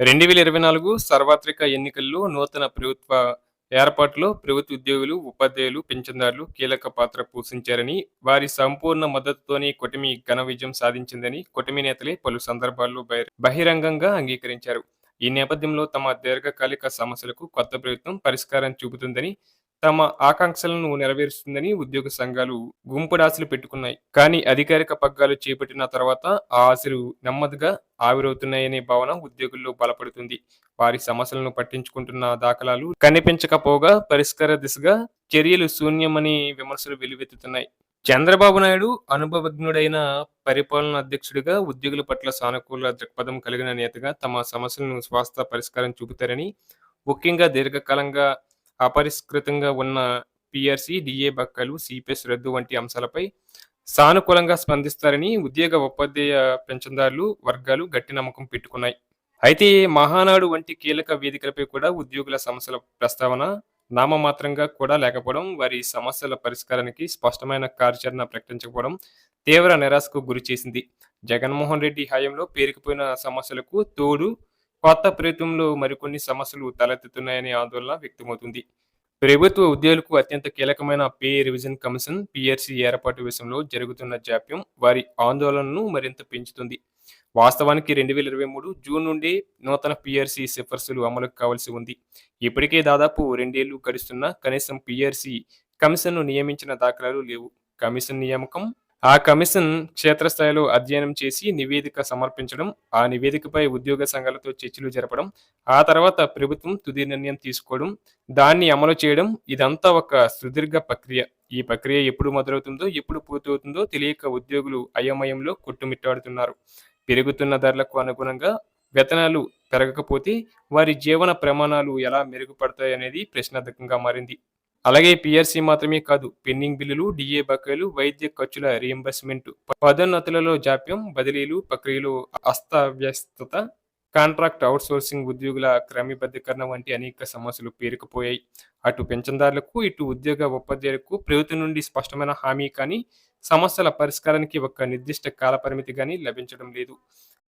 రెండు వేల ఇరవై నాలుగు సార్వత్రిక ఎన్నికల్లో నూతన ప్రభుత్వ ఏర్పాటులో ప్రభుత్వ ఉద్యోగులు ఉపాధ్యాయులు పెన్షన్దారులు కీలక పాత్ర పోషించారని వారి సంపూర్ణ మద్దతుతోనే కూటమి ఘన విజయం సాధించిందని కూటమి నేతలే పలు సందర్భాల్లో బహిరంగంగా అంగీకరించారు. ఈ నేపథ్యంలో తమ దీర్ఘకాలిక సమస్యలకు కొత్త ప్రభుత్వం పరిష్కారం చూపుతుందని తమ ఆకాంక్షలను నెరవేరుస్తుందని ఉద్యోగ సంఘాలు గుంపుడాశలు పెట్టుకున్నాయి. కానీ అధికారిక పగ్గాలు చేపట్టిన తర్వాత ఆ ఆశలు నెమ్మదిగా ఆవిరవుతున్నాయనే భావన ఉద్యోగుల్లో బలపడుతుంది. వారి సమస్యలను పట్టించుకుంటున్న దాఖలాలు కనిపించకపోగా పరిష్కార దిశగా చర్యలు శూన్యమని విమర్శలు వెలువెత్తుతున్నాయి. చంద్రబాబు నాయుడు అనుభవజ్ఞుడైన పరిపాలన అధ్యక్షుడిగా ఉద్యోగుల పట్ల సానుకూల దృక్పథం కలిగిన నేతగా తమ సమస్యలను స్వాస్థ పరిష్కారం చూపుతారని ముఖ్యంగా దీర్ఘకాలంగా అపరిష్కృతంగా ఉన్న పిఆర్సి డిఏ బక్కలు సిపిఎస్ రద్దు వంటి అంశాలపై సానుకూలంగా స్పందిస్తారని ఉద్యోగ ఉపాధ్యాయ పెన్షన్దారులు వర్గాలు గట్టి నమ్మకం పెట్టుకున్నాయి. అయితే మహానాడు వంటి కీలక వేదికలపై కూడా ఉద్యోగుల సమస్యల ప్రస్తావన నామమాత్రంగా కూడా లేకపోవడం వారి సమస్యల పరిష్కారానికి స్పష్టమైన కార్యాచరణ ప్రకటించకపోవడం తీవ్ర నిరాశకు గురి చేసింది. జగన్మోహన్ రెడ్డి హయాంలో పేరుకుపోయిన సమస్యలకు తోడు కొత్త ప్రభుత్వంలో మరికొన్ని సమస్యలు తలెత్తుతున్నాయనే ఆందోళన వ్యక్తమవుతుంది. ప్రభుత్వ ఉద్యోగులకు అత్యంత కీలకమైన పే రివిజన్ కమిషన్ పిఆర్సీ ఏర్పాటు విషయంలో జరుగుతున్న జాప్యం వారి ఆందోళనను మరింత పెంచుతుంది. వాస్తవానికి రెండు వేల ఇరవై మూడు జూన్ నుండి నూతన పిఆర్సీ సిఫార్సులు అమలుకు కావాల్సి ఉంది. ఇప్పటికే దాదాపు రెండేళ్ళు గడుస్తున్నా కనీసం పిఆర్సీ కమిషన్ను నియమించిన దాఖలాలు లేవు. కమిషన్ నియామకం ఆ కమిషన్ క్షేత్రస్థాయిలో అధ్యయనం చేసి నివేదిక సమర్పించడం ఆ నివేదికపై ఉద్యోగ సంఘాలతో చర్చలు జరపడం ఆ తర్వాత ప్రభుత్వం తుది నిర్ణయం తీసుకోవడం దాన్ని అమలు చేయడం ఇదంతా ఒక సుదీర్ఘ ప్రక్రియ. ఈ ప్రక్రియ ఎప్పుడు మొదలవుతుందో ఎప్పుడు పూర్తవుతుందో తెలియక ఉద్యోగులు అయోమయంలో కొట్టుమిట్టాడుతున్నారు. పెరుగుతున్న ధరలకు అనుగుణంగా వేతనాలు పెరగకపోతే వారి జీవన ప్రమాణాలు ఎలా మెరుగుపడతాయి అనేది ప్రశ్నార్థకంగా మారింది. అలాగే పిఆర్సీ మాత్రమే కాదు పెండింగ్ బిల్లులు డిఏ బకాయిలు వైద్య ఖర్చుల రియంబర్స్మెంట్ పదోన్నతులలో జాప్యం బదిలీలు ప్రక్రియలు అస్తవ్యస్తత కాంట్రాక్ట్ అవుట్సోర్సింగ్ ఉద్యోగుల క్రమబద్ధీకరణ వంటి అనేక సమస్యలు పేరుకుపోయాయి. అటు పెన్షన్దారులకు ఇటు ఉద్యోగ ఉపాధ్యాయులకు ప్రభుత్వం నుండి స్పష్టమైన హామీ కానీ సమస్యల పరిష్కారానికి ఒక నిర్దిష్ట కాలపరిమితి కానీ లభించడం లేదు.